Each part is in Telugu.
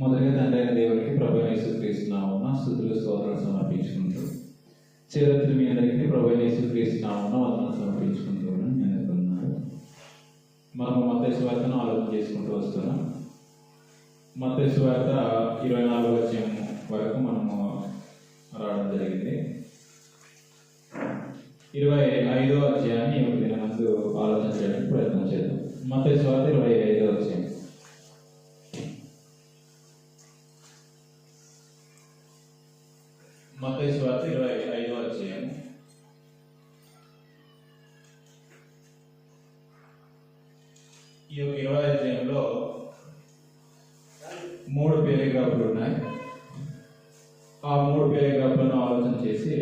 మొదటిగా తండ్రి అయిన దేవుడికి ప్రభు యేసుక్రీస్తున్నామన్న స్థుతులు స్తోత్రాలు సమర్పించుకుంటూ చివరి మీ అందరికీ ప్రభు యేసుక్రీస్తున్నామన్న వందన సమర్పించుకుంటూ నేను ఎదుర్కొన్నాను మనం మత్స్య వార్తను ఆలోచన చేసుకుంటూ వస్తున్నాం మత్స్య వార్త ఇరవై నాలుగు వచ్చం వరకు మనము రావడం జరిగింది. ఇరవై ఐదో అధ్యాయాన్ని ఒక దిన ముందు ఆలోచన చేయడానికి ప్రయత్నం చేద్దాం. మత్స్య ఈ యొక్క ఇరవై అధ్యాయంలో మూడు పేరాగ్రాఫ్లు ఉన్నాయి. ఆ మూడు పేరాగ్రాఫ్లను ఆలోచన చేసి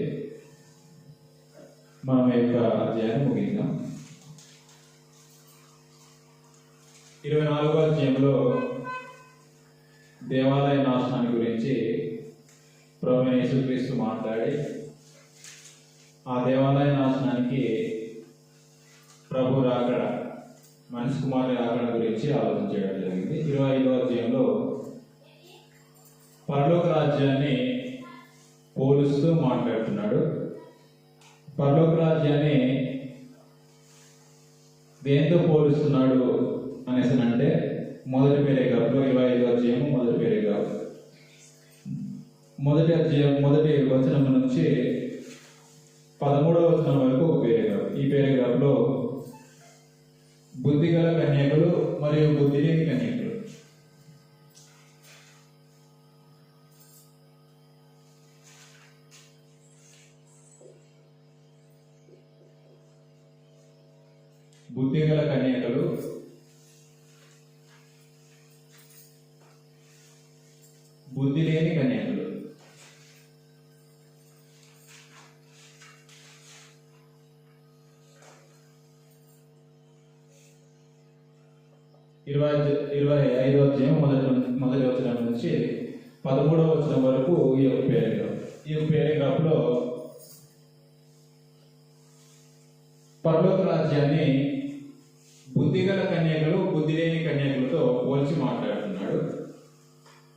మనం యొక్క అధ్యాయాన్ని ముగిద్దాం ఇరవై నాలుగో అధ్యాయంలో దేవాలయ నాశనాన్ని గురించి ప్రభు యేసుక్రీస్తు మాట్లాడి ఆ దేవాలయ నాశనానికి ప్రభు రాకడ మనిషి కుమారుని రాకడ గురించి ఆలోచన చేయడం జరిగింది. ఇరవై ఐదో అధ్యాయంలో పరలోక రాజ్యాన్ని పోలుస్తూ మాట్లాడుతున్నాడు. పరలోక రాజ్యాన్ని దేంతో పోలుస్తున్నాడు అనేసి అంటే మొదటి పేరేగ్రాఫ్లో ఇరవై ఐదో అధ్యాయము మొదటి పేరేగ్రాఫ్ మొదటి అధ్యాయం మొదటి వచనం నుంచి పదమూడవ వచనం వరకు ఒక పేరాగ్రాఫ్ ఈ పేరాగ్రాఫ్ బుద్ధిగల కన్యకులు మరియు బుద్ధి లేని కన్యకులు. బుద్ధిగల కన్యకలు బుద్ధి లేని కన్యకులు. ఇరవై ఇరవై ఐదో అధ్యాయం మొదటి మొదటి వచనం నుంచి పదమూడవ వచనం వరకు ఈ యొక్క పేరాగ్రాఫ్ ఈ యొక్క పేరాగ్రాఫ్లో పరలోక రాజ్యాన్ని బుద్ధిగల కన్యకలు బుద్ధి లేని కన్యకులతో పోల్చి మాట్లాడుతున్నాడు.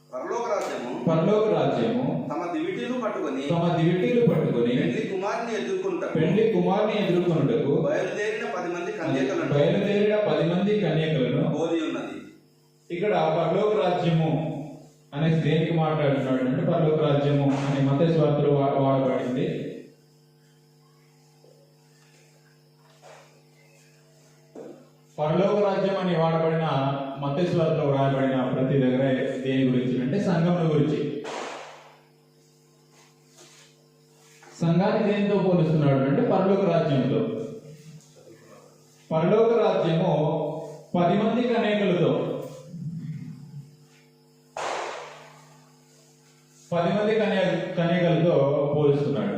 పరలోక రాజ్యము పరలోక రాజ్యము తమ దివిటీలు పట్టుకొని తమ దివిటీలు పట్టుకొని పెళ్ళి కుమారుని ఎదుర్కొంటారు పెళ్ళి కుమార్ని ఎదుర్కొనుటకు బయలుదేరిన పది మంది కన్యకలను బయలుదేరిన పది మంది ఉన్నది ఇక్కడ పరలోక రాజ్యము అనేసి దేనికి మాట్లాడుతున్నాడు అంటే పరలోక రాజ్యము అనే మత స్వార్థలో వాడబడింది. పరలోక రాజ్యం అని వాడబడిన మత స్వార్థలో ప్రతి దగ్గర దేని గురించి అంటే సంఘం గురించి. సంఘాన్ని దేనితో పోలుస్తున్నాడు అంటే పరలోక రాజ్యంతో. పరలోక రాజ్యము పది మంది అనేకులతో పది మంది కన్య కన్యకలతో పోలుస్తున్నాడు.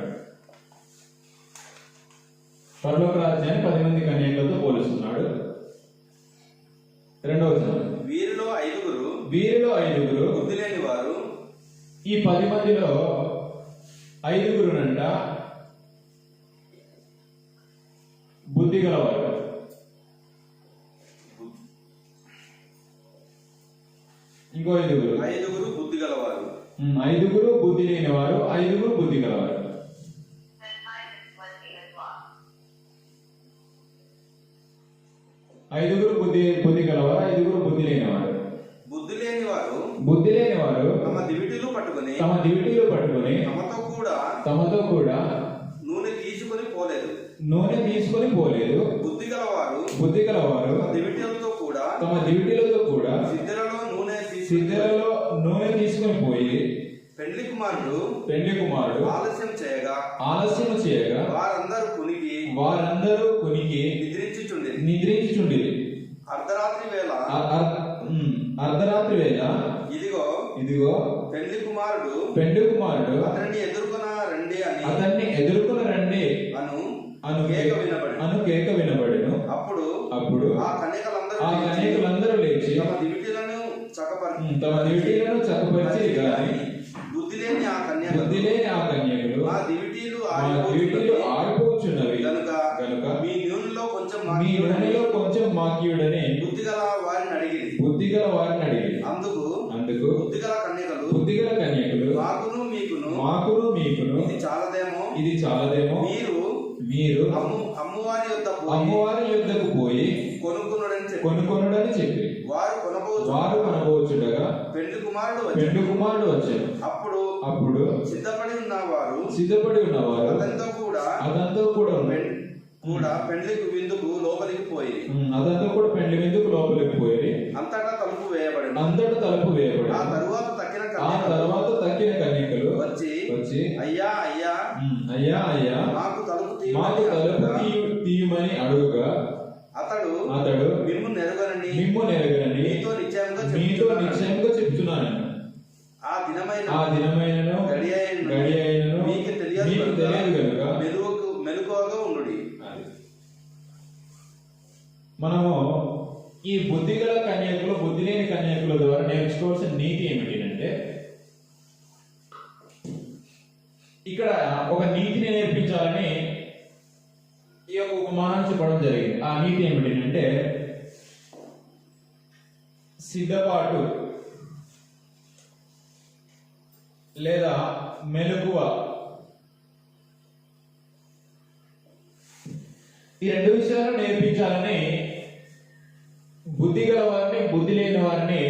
పరలోక రాజ్యాన్ని పది మంది కన్యకలతో పోలుస్తున్నాడు. రెండవ. వీరిలో ఐదుగురు వీరిలో ఐదుగురు బుద్ధి లేని వారు ఈ పది మందిలో ఐదుగురునంట బుద్ధి గలవారు. ఇంకో ఐదుగురు. ఐదుగురు బుద్ధి గలవారు. ఐదుగురు బుద్ధి లేని వారు ఐదుగురు బుద్ధి గలవారు. ఐదుగురు బుద్ధి బుద్ధి గలవారు ఐదుగురు బుద్ధి లేనివారు. బుద్ధి లేని వారు బుద్ధి లేని వారు తమ దివిటీలు పట్టుకొని తమ దివిటీలు పట్టుకొని తమతో కూడా తమతో కూడా నూనె తీసుకొని పోలేదు. నూనె తీసుకొని పోలేదు. బుద్ధి గలవారు బుద్ధి గలవారు దివిటీలతో కూడా తమ దివిటీలతో కూడా సిద్ధలలో నూనె తీసుకొని సిద్ధలలో నూనె తీసుకొని పోయి పెండ్లి కుమారుడు పెండ్లి కుమారుడు ఆలస్యం చేయగా ఆలస్యం చేయగా వారందరూ కునిగి వారందరూ కొనికి నిద్రించుచుండి నిద్రించుచుండిరి. అర్ధరాత్రి వేళ అర్ధరాత్రి వేళ ఇదిగో ఇదిగో పెళ్ళి కుమారుడు పెండు కుమారుడు అతన్ని ఎదుర్కొన రండి అని అతన్ని ఎదుర్కొని రండి అను అను కేక వినబడి అను కేక వినబడెను. అప్పుడు అప్పుడు ఆ కన్యకలందరూ ఆ కన్యకులందరూ లేచి తమ దివిటీలను చక్కపరిచి తమ దివిటీలను చక్కపరిచి గాని బుద్ధి లేని ఆ కన్యకలు బుద్ధి లేని ఆ మా దివిటీలు ఆడిపోచున్నవి కనుక కనుక మీ నూనెలో కొంచెం మీ నూనెలో కొంచెం మాకియుడని బుద్ధి గల వారిని అడిగి బుద్ధి గల వారిని అడిగి అందుకు అందుకు బుద్ధిగల కన్యకలు బుద్ధిగల కన్యకులు మాకును మీకును మాకును మీకును ఇది చాలదేమో ఇది చాలదేమో మీరు మీరు అమ్ము అమ్మువారి యొద్ద పోయి అమ్మవారి యుద్ధకు పోయి కొనుక్కున్నాడని చెప్పి చెప్పి వారు కొనబోచు వారు కొనబోచుండగా పెళ్ళి కుమారుడు పెండు కుమారుడు వచ్చాడు. అప్పుడు అప్పుడు సిద్ధపడి ఉన్నవారు సిద్ధపడి ఉన్నవారు అతనితో కూడా అదంతా కూడా కూడా పెండ్లికి విందుకు లోపలికి పోయి. అదంతా కూడా పెండ్లి విందుకు లోపలికి పోయి. అంతటా తలుపు వేయబడి అందరు తలుపు వేయబడి ఆ తరువాత తక్కిన ఆ తర్వాత తక్కిన కన్యకలు వచ్చి వచ్చి అయ్యా అయ్యా అయ్యా అయ్యా మాకు తలుపు మాకు తీయమని తలుపు తీయమని అడుగుగా అతడు అతడు మిమ్ము నెరగనని మిమ్ము నెరగనని మీతో నిశ్చయంగా చెప్తున్నాను. ఆ దినమైన ఆ దినమైనను గడి అయినను గడి అయినను మీకు తెలియదు మీకు తెలియదు కనుక మెలుగు మెలకువగా ఉండు. మనము ఈ బుద్ధిగల కన్యకులు బుద్ధి లేని కన్యకుల ద్వారా నేర్చుకోవాల్సిన నీతి ఏమిటి అంటే ఇక్కడ ఒక నీతిని నేర్పించాలని ఈ యొక్క ఉపమానం చెప్పడం జరిగింది ఆ నీతి ఏమిటి అంటే సిద్ధపాటు లేదా మెలకువ. ఈ రెండు విషయాలు నేర్పించాలని బుద్ధి గల వారిని బుద్ధి లేని వారిని